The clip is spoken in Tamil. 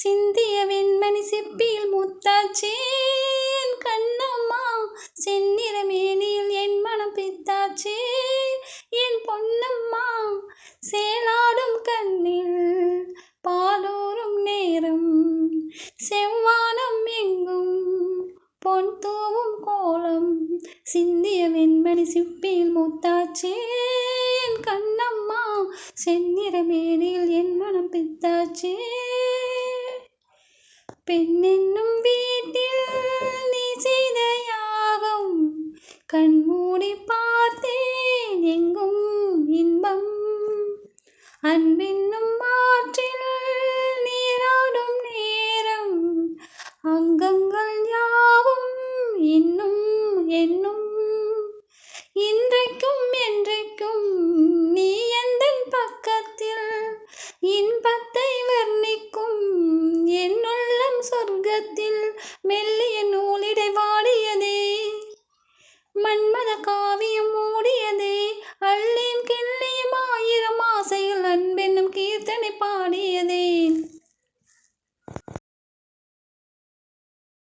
சிந்திய வெண்மணி சிப்பியில் முத்தாச்சேன் கண்ணம்மா. செந்நிற மேனியில் என் மனம் பித்தாச்சே என் பொன்னம்மா. சேலாடும் கண்ணில் பாலூரும் நேரம் செவ்வானம் எங்கும் பொன் தூவும் கோலம். சிந்திய வெண்மணி சிப்பியில் முத்தாச்சே என் கண்ணம்மா. செந்நிற மேனியில் என் மனம் பித்தாச்சே பெண்ணென்னும் வீட்டில் நீ செய்த யாகம் கண்மூடி பார்த்தேன் எங்கும் இன்பம். அன்பென்னும் ஆற்றில் சொர்க்கத்தில் மெல்லிய நூலிடை வாடியதே. மன்மத காவியம் மூடியதே. அள்ளேன் கிள்ளியும் ஆயிரம் ஆசையில் அன்பென்னும் கீர்த்தனை பாடியதே.